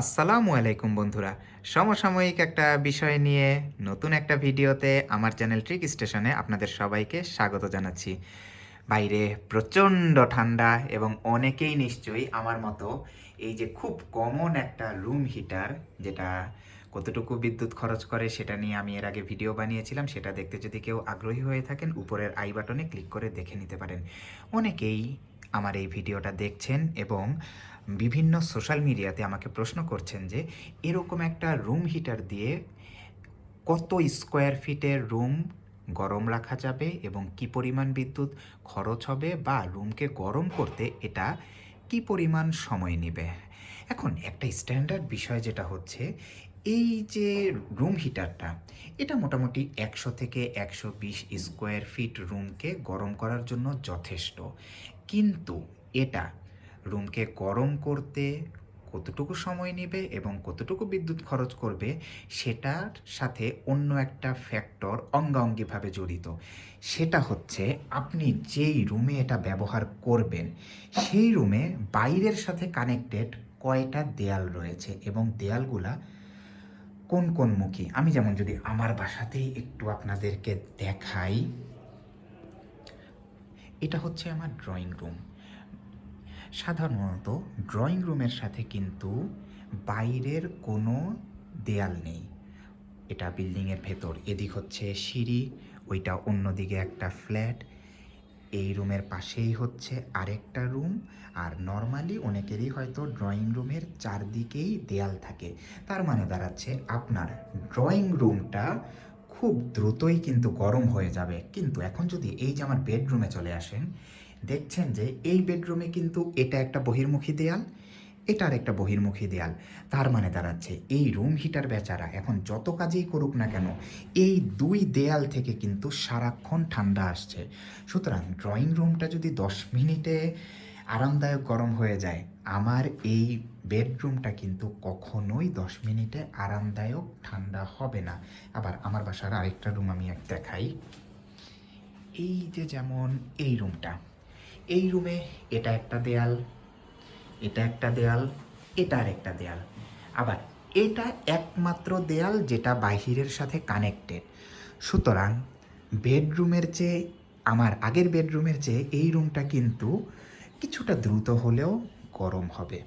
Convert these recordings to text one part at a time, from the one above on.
আসসালামু আলাইকুম বন্ধুরা। সমসাময়িক একটা বিষয় নিয়ে নতুন একটা ভিডিওতে আমার চ্যানেল ট্রিক স্টেশনে আপনাদের সবাইকে স্বাগত জানাচ্ছি। বাইরে প্রচণ্ড ঠান্ডা এবং অনেকেই নিশ্চয়ই আমার মতো এই যে খুব কমন একটা রুম হিটার যেটা কতটুকু বিদ্যুৎ খরচ করে সেটা নিয়ে আমি এর আগে ভিডিও বানিয়েছিলাম, সেটা দেখতে যদি কেউ আগ্রহী হয়ে থাকেন, উপরের আই বাটনে ক্লিক করে দেখে নিতে পারেন। অনেকেই আমার এই ভিডিওটা দেখছেন এবং বিভিন্ন সোশ্যাল মিডিয়াতে আমাকে প্রশ্ন করছেন যে, এরকম একটা রুম হিটার দিয়ে কত স্কোয়ার ফিটের রুম গরম রাখা যাবে এবং কি পরিমাণ বিদ্যুৎ খরচ হবে বা রুমকে গরম করতে এটা কি পরিমাণ সময় নেবে? এখন একটা স্ট্যান্ডার্ড বিষয় যেটা হচ্ছে, এই যে রুম হিটারটা, এটা মোটামুটি একশো থেকে একশো বিশ স্কোয়ার ফিট রুমকে গরম করার জন্য যথেষ্ট। কিন্তু এটা রুমকে গরম করতে কতটুকু সময় নেবে এবং কতটুকু বিদ্যুৎ খরচ করবে সেটার সাথে অন্য একটা ফ্যাক্টর অঙ্গাঙ্গিভাবে জড়িত। সেটা হচ্ছে আপনি যেই রুমে এটা ব্যবহার করবেন, সেই রুমে বাইরের সাথে কানেক্টেড কয়টা দেয়াল রয়েছে এবং দেয়ালগুলা কোন কোন মুখী? আমি যেমন যদি আমার বাসাতেই একটু আপনাদেরকে দেখাই। এটা হচ্ছে আমার ড্রয়িং রুম সাধারণত ড্রয়িং রুমের সাথে কিন্তু বাইরের কোনো দেয়াল নেই। এটা বিল্ডিংয়ের ভেতর। এদিক হচ্ছে সিঁড়ি, ওইটা অন্যদিকে একটা ফ্ল্যাট এই রুমের পাশেই হচ্ছে আরেকটা রুম আর নর্মালি অনেকেরই হয়তো ড্রয়িং রুমের চারদিকেই দেয়াল থাকে। তার মানে দাঁড়াচ্ছে আপনার ড্রয়িং রুমটা খুব দ্রুতই কিন্তু গরম হয়ে যাবে। কিন্তু এখন যদি এই যে আমার বেডরুমে চলে আসেন, দেখছেন যে এই বেডরুমে কিন্তু এটা একটা বহির্মুখী দেয়াল এটার একটা বহির্মুখী দেয়াল। তার মানে দাঁড়াচ্ছে এই রুম হিটার বেচারা এখন যত কাজেই করুক না কেন, এই দুই দেয়াল থেকে কিন্তু সারাক্ষণ ঠান্ডা আসছে। সুতরাং ড্রয়িং রুমটা যদি দশ মিনিটে আরামদায়ক গরম হয়ে যায়। আমার এই বেডরুমটা কিন্তু কখনোই দশ মিনিটে আরামদায়ক ঠান্ডা হবে না। আবার আমার বাসার আরেকটা রুম আমি এক দেখাই। এই যে যেমন এই রুমটা। এই রুমে এটা একটা দেয়াল, এটা একটা দেয়াল, এটা আর একটা দেয়াল। আবার এটা একমাত্র দেয়াল যেটা বাহিরের সাথে কানেক্টেড। সুতরাং বেডরুমের চেয়ে, আমার আগের বেডরুমের চেয়ে এই রুমটা কিন্তু কিছুটা দ্রুত হলেও গরম হবে।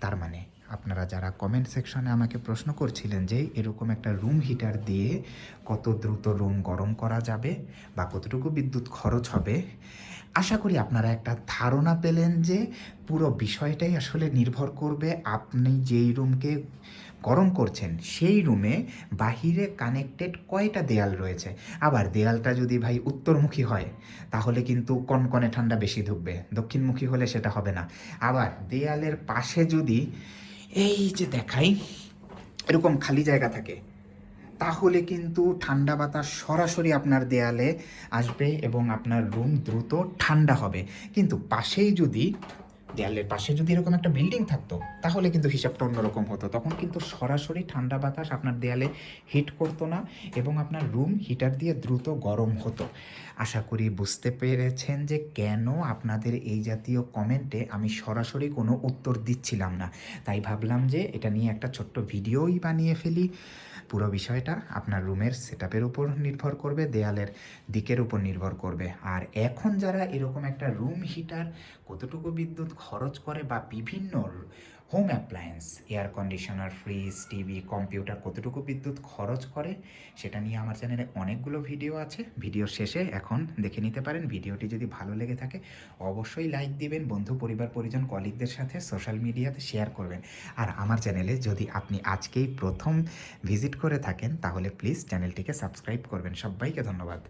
তার মানে আপনারা যারা কমেন্ট সেকশনে আমাকে প্রশ্ন করছিলেন যে এরকম একটা রুম হিটার দিয়ে কত দ্রুত রুম গরম করা যাবে বা কতটুকু বিদ্যুৎ খরচ হবে, আশা করি আপনারা একটা ধারণা পেলেন যে পুরো বিষয়টাই আসলে নির্ভর করবে আপনি যেই রুমকে গরম করছেন, সেই রুমে বাহিরে কানেক্টেড কয়টা দেয়াল রয়েছে? আবার দেয়ালটা যদি ভাই উত্তরমুখী হয়, তাহলে কিন্তু কনকনে ঠান্ডা বেশি ঢুকবে দক্ষিণমুখী হলে সেটা হবে না। আবার দেয়ালের পাশে যদি এই যে দেখাই, এরকম খালি জায়গা থাকে, তাহলে কিন্তু ঠান্ডা বাতাস সরাসরি আপনার দেয়ালে আসবে এবং আপনার রুম দ্রুত ঠান্ডা হবে। কিন্তু পাশেই যদি দেয়ালের পাশে যদি এরকম একটা বিল্ডিং থাকতো, তাহলে কিন্তু হিসাবটা অন্যরকম হতো। তখন কিন্তু সরাসরি ঠান্ডা বাতাস আপনার দেয়ালে হিট করতো না এবং আপনার রুম হিটার দিয়ে দ্রুত গরম হতো। আশা করি বুঝতে পেরেছেন যে কেন আপনাদের এই জাতীয় কমেন্টে আমি সরাসরি কোনো উত্তর দিচ্ছিলাম না। তাই ভাবলাম যে এটা নিয়ে একটা ছোট্ট ভিডিওই বানিয়ে ফেলি। পুরো বিষয়টা আপনার রুমের সেট আপের উপর নির্ভর করবে, দেয়ালের দিকের উপর নির্ভর করবে। আর এখন যারা এরকম একটা রুম হিটার কতটুকু বিদ্যুৎ খরচ করে বা বিভিন্ন home appliance air conditioner fridge TV computer কতটুকু বিদ্যুৎ খরচ করে সেটা নিয়ে আমার চ্যানেলে অনেকগুলো ভিডিও আছে। ভিডিওর শেষে এখন দেখে নিতে পারেন। ভিডিওটি যদি ভালো লেগে থাকে, অবশ্যই লাইক দিবেন। বন্ধু, পরিবার, পরিজন কলিগদের সাথে সোশ্যাল মিডিয়াতে শেয়ার করবেন। আর আমার চ্যানেলে যদি আপনি আজকেই প্রথম ভিজিট করে থাকেন, তাহলে প্লিজ চ্যানেলটিকে সাবস্ক্রাইব করবেন। সবাইকে ধন্যবাদ।